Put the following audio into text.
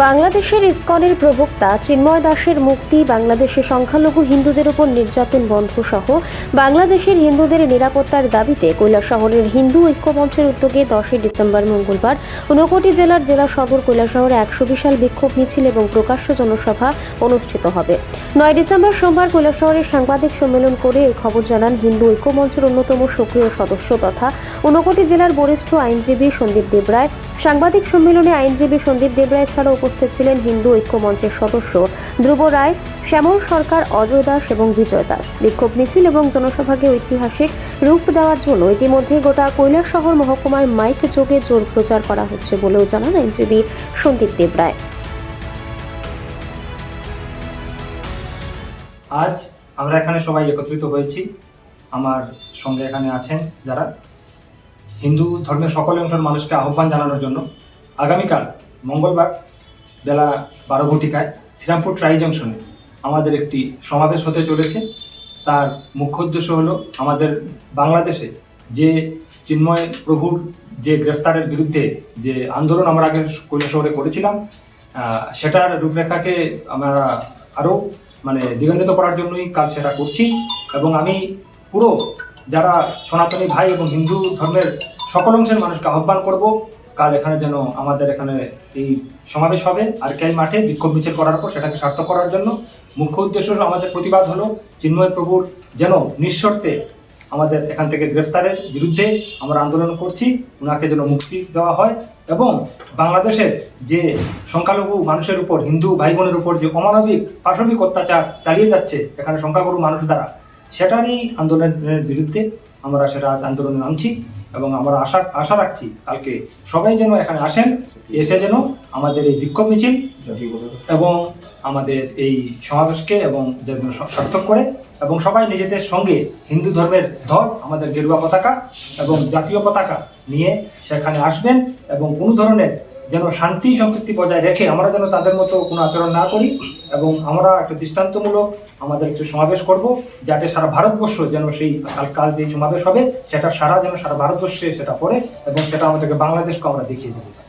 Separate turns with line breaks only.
বাংলাদেশের ইসকনের প্রবক্তা চিন্ময় দাসের মুক্তি বাংলাদেশের সংখ্যালঘু হিন্দুদের উপর নির্যাতন বন্ধ সহ বাংলাদেশের হিন্দুদের নিরাপত্তার দাবিতে কৈলাসহরের হিন্দু ঐক্যমঞ্চের উদ্যোগে দশই ডিসেম্বর মঙ্গলবার ঊনকোটি জেলার জেলা সদর কৈলাসহরে একশো বিশাল বিক্ষোভ মিছিল এবং প্রকাশ্য জনসভা অনুষ্ঠিত হবে। নয় ডিসেম্বর সোমবার কৈলাসহরে সাংবাদিক সম্মেলন করে এই খবর জানান হিন্দু ঐক্যমঞ্চের অন্যতম সক্রিয় সদস্য তথা ঊনকোটি জেলার বরিষ্ঠ আইনজীবী সন্দীপ দেবরায়। সাংবাদিক সম্মেলনে আইনজীবী সন্দীপ দেবরায় ছাড়াও উপস্থিত ছিলেন হিন্দু ঐক্য মঞ্চের সদস্য ধ্রুব রায়, শ্যামল সরকার, অজয় দাস এবং বিজয় দাস। বিক্ষোভ মিছিল এবং জনসভাকে ঐতিহাসিক রূপ দেওয়ার জন্য ইতিমধ্যে গোটা কৈলাসহর মহকুমায় মাইক যোগে জোর প্রচার করা হচ্ছে বলেও জানান আইনজীবী সন্দীপ দেবরায়
আজ আমরা এখানে সবাই একত্রিত হয়েছি। আমার সঙ্গে এখানে আছেন যারা হিন্দু ধর্মের সকল অংশের মানুষকে আহ্বান জানানোর জন্য। আগামীকাল মঙ্গলবার বেলা বারো ঘটিকায় শ্রীরামপুর ট্রাই জংশনে আমাদের একটি সমাবেশ হতে চলেছে। তার মুখ্য উদ্দেশ্য হলো আমাদের বাংলাদেশে যে চিন্ময় প্রভুর যে গ্রেফতারের বিরুদ্ধে যে আন্দোলন আমরা আগে কৈলাসহরে করেছিলাম সেটার রূপরেখাকে আমরা আরও মানে দ্বিগান্বিত করার জন্যই কাল সেটা করছি এবং আমি পুরো যারা সনাতনী ভাই এবং হিন্দু ধর্মের সকল অংশের মানুষকে আহ্বান করব কাল এখানে যেন আমাদের এখানে এই সমাবেশ হবে, আর কেই মাঠে বিক্ষোভ মিছিল করার পর সেটাকে সার্থক করার জন্য মুখ্য উদ্দেশ্য আমাদের প্রতিবাদ হলো চিন্ময় প্রভুর যেন নিঃশর্তে আমাদের এখান থেকে গ্রেফতারের বিরুদ্ধে আমরা আন্দোলন করছি ওনাকে যেন মুক্তি দেওয়া হয় এবং বাংলাদেশের যে সংখ্যালঘু মানুষের উপর, হিন্দু ভাই বোনের উপর যে অমানবিক, পাশবিক অত্যাচার চালিয়ে যাচ্ছে এখানে সংখ্যাগুরু মানুষ দ্বারা, সেটারই আন্দোলনের বিরুদ্ধে আমরা সেটা আজ আন্দোলনে নামছি। এবং আমরা আশা আশা রাখছি কালকে সবাই যেন এখানে আসেন, এসে যেন আমাদের এই বিক্ষোভ মিছিল এবং আমাদের এই সমাবেশকে এবং যেন সার্থক করে এবং সবাই নিজেদের সঙ্গে হিন্দু ধর্মের ধর, আমাদের গেরুয়া পতাকা এবং জাতীয় পতাকা নিয়ে সেখানে আসবেন এবং কোনো ধরনের যেন শান্তি সম্পৃক্তি বজায় রেখে আমরা যেন তাদের মতো কোনো আচরণ না করি এবং আমরা একটা দৃষ্টান্তমূলক আমাদের একটু সমাবেশ করব যাতে সারা ভারতবর্ষ যেন সেই কাল কাল যে সমাবেশ হবে, সেটা সারা যেন সারা ভারতবর্ষে সেটা পড়ে এবং সেটা আমাদেরকে বাংলাদেশকে আমরা দেখিয়ে দেবো।